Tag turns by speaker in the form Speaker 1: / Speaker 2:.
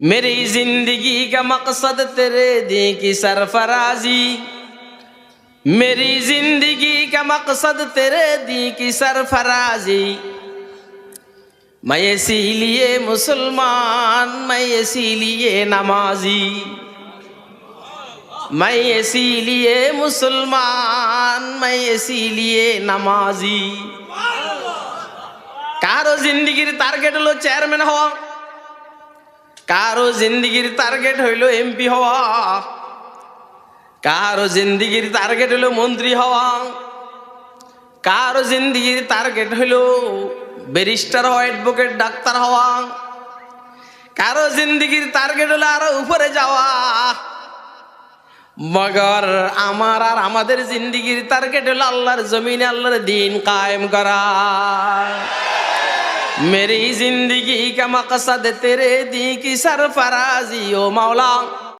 Speaker 1: मेरी जिंदगी का मकसद तेरे दी की सरफराजी मेरी जिंदगी का मकसद तेरे दी की सरफराजी मैं इसीलिए मुसलमान मैं इसीलिए नमाजी मैं इसीलिए मुसलमान मैं इसीलिए नमाजी কারো জিন্দিগির টার্গেট হলো চেয়ারম্যান হওয়া কারও জিন্দিগির টার্গেট হইল এমপি হওয়া, কারও জিন্দিগির টার্গেট হইল মন্ত্রী হওয়া, কারও জিন্দিগির টার্গেট হইল ব্যারিস্টার হওয়া অ্যাডভোকেট ডাক্তার হওয়া, কারও জিন্দিগির টার্গেট হলো আরও উপরে যাওয়া। মগর আমার আর আমাদের জিন্দিগির টার্গেট হলো আল্লাহর জমিনে আল্লাহর দিন কায়েম করা। मेरी जिंदगी का मकसद तेरे दी की सरफराजी ओ मौला